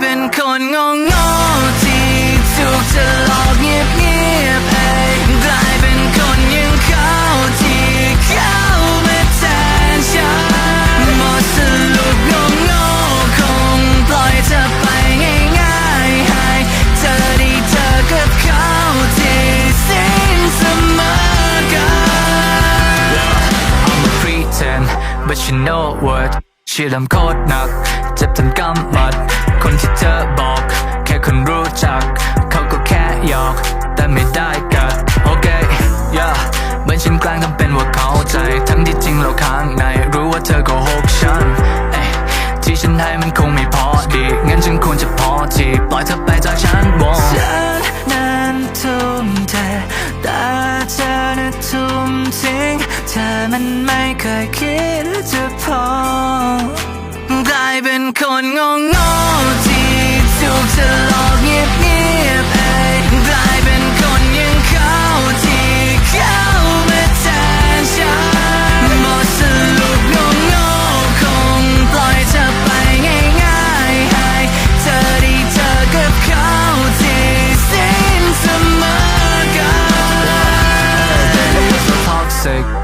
เป็นคนงงงที่ถูกจะหลอกเงียบเงียบเองกลายเป็นคนยังเขาที่เข้าม่แทนฉันหมดสรุปงงงคงปล่อยเธอไปง่ายๆให้เธอดีเธอกับเขาที่สิ้นเสมอกัน I'm a pretend but you know what shit I'm caught หนักเจ็บจนกำมัด ฉันให้มันคงไม่พอดีงั้นฉันควรจะพอทีปล่อยเธอไปจากฉันวอนฉันนั้นทุ่มเทแต่เธอนั้นทุ่มทิ้งเธอมันไม่เคยคิดจะพอกลายเป็นคนงง take